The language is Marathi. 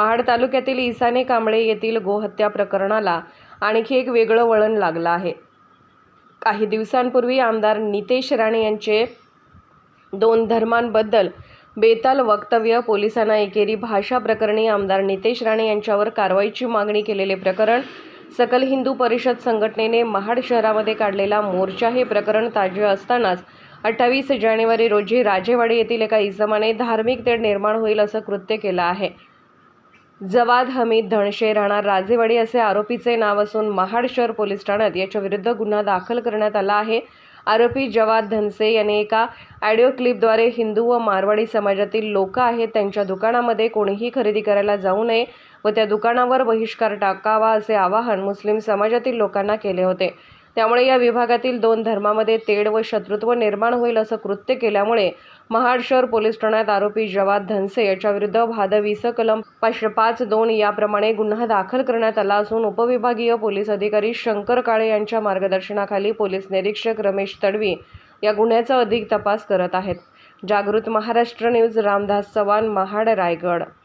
महाड तालुक्यातील इसाने कांबळे येथील गोहत्या प्रकरणाला आणखी एक वेगळं वळण लागलं आहे. काही दिवसांपूर्वी आमदार नितेश राणे यांचे दोन धर्मांबद्दल बेताल वक्तव्य पोलिसांना एकेरी भाषा प्रकरणी आमदार नितेश राणे यांच्यावर कारवाईची मागणी केलेले प्रकरण सकल हिंदू परिषद संघटनेने महाड शहरामध्ये काढलेला मोर्चा हे प्रकरण ताजे असतानाच अठ्ठावीस जानेवारी रोजी राजेवाडी येथील एका इसमाने धार्मिक तेढ निर्माण होईल असं कृत्य केलं आहे. जवाद हमीद धनशे राहणार राजेवाडी असे आरोपीचे नाव असून महाड शहर पोलीस ठाण्यात याच्या विरुद्ध गुन्हा दाखल करण्यात आला आहे. आरोपी जवाद धनसे याने एका ऑडिओ क्लिपद्वारे हिंदू व मारवाडी समाजातील लोक आहेत. त्यांच्या दुकानामध्ये कोणीही खरेदी करायला जाऊ नये व त्या दुकानावर बहिष्कार टाकावा असे आवाहन मुस्लिम समाजातील लोकांना केले होते. त्यामुळे या विभागातील दोन धर्मामध्ये तेढ व शत्रुत्व निर्माण होईल असं कृत्य केल्यामुळे महाड शहर पोलीस ठाण्यात आरोपी जवाद धनसे याच्या विरुद्ध भादवीस कलम पाचशे पाच दोन याप्रमाणे गुन्हा दाखल करण्यात आला असून उपविभागीय पोलीस अधिकारी शंकर काळे यांच्या मार्गदर्शनाखाली पोलीस निरीक्षक रमेश तडवी या गुन्ह्याचा अधिक तपास करत आहेत. जागृत महाराष्ट्र न्यूज रामदास चव्हाण महाड रायगड.